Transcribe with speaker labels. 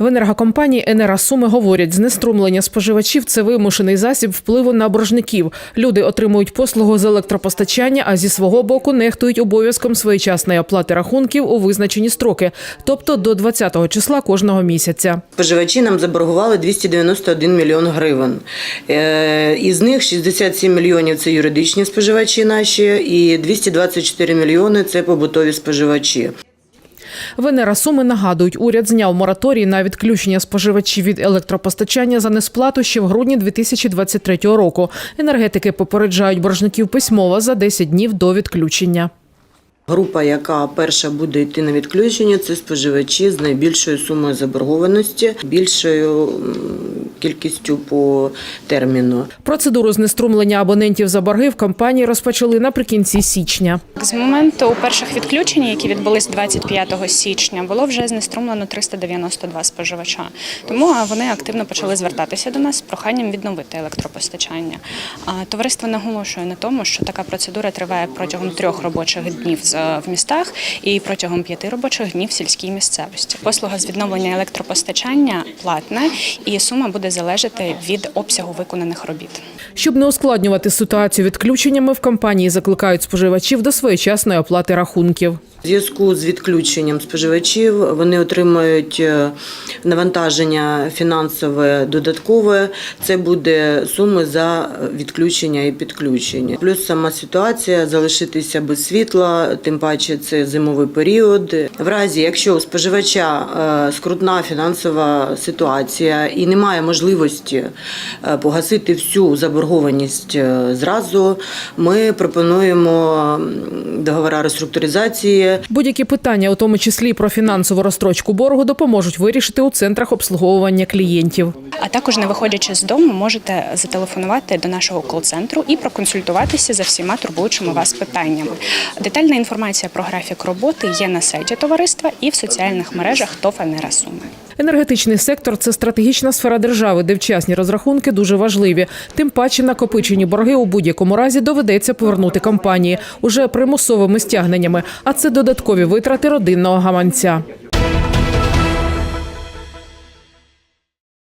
Speaker 1: В енергокомпанії «Енера Суми» говорять, знеструмлення споживачів це вимушений засіб впливу на боржників. Люди отримують послугу з електропостачання, а зі свого боку нехтують обов'язком своєчасної оплати рахунків у визначені строки, тобто до 20-го числа кожного місяця.
Speaker 2: Споживачі нам заборгували 291 мільйон гривень. Е, Із них 67 мільйонів це юридичні споживачі наші, і 224 мільйони це побутові споживачі.
Speaker 1: В «Енера Суми» нагадують, уряд зняв мораторій на відключення споживачів від електропостачання за несплату ще в грудні 2023 року. Енергетики попереджають боржників письмово за 10 днів до відключення.
Speaker 2: Група, яка перша буде йти на відключення, це споживачі з найбільшою сумою заборгованості, більшою кількістю по терміну.
Speaker 1: Процедуру знеструмлення абонентів за борги в компанії розпочали наприкінці січня.
Speaker 3: З моменту перших відключень, які відбулись 25 січня, було вже знеструмлено 392 споживача. Тому вони активно почали звертатися до нас з проханням відновити електропостачання. Товариство наголошує на тому, що така процедура триває протягом трьох робочих днів з- в містах і протягом п'яти робочих днів в сільській місцевості. Послуга з відновлення електропостачання платна, і сума буде залежати від обсягу виконаних робіт.
Speaker 1: Щоб не ускладнювати ситуацію відключеннями, в компанії закликають споживачів до своєчасної оплати рахунків.
Speaker 2: В зв'язку з відключенням споживачів вони отримають е, навантаження фінансове додаткове. Це буде суми за відключення і підключення. Плюс сама ситуація залишитися без світла, тим паче це зимовий період. В разі, якщо у споживача е, скрутна фінансова ситуація і немає можливості е, погасити всю заборгованість е, зразу, ми пропонуємо договори реструктуризації
Speaker 1: Будь-які питання, у тому числі про фінансову розстрочку боргу, допоможуть вирішити у центрах обслуговування клієнтів.
Speaker 3: А також, не виходячи з дому, можете зателефонувати до нашого кол-центру і проконсультуватися за всіма турбуючими вас питаннями. Детальна інформація про графік роботи є на сайті товариства і в соціальних мережах ТОВ «Енера Суми».
Speaker 1: Енергетичний сектор це стратегічна сфера держави, де вчасні розрахунки дуже важливі. Тим паче накопичені борги у будь-якому разі доведеться повернути компанії уже примусовими стягненнями, а це додаткові витрати родинного гаманця.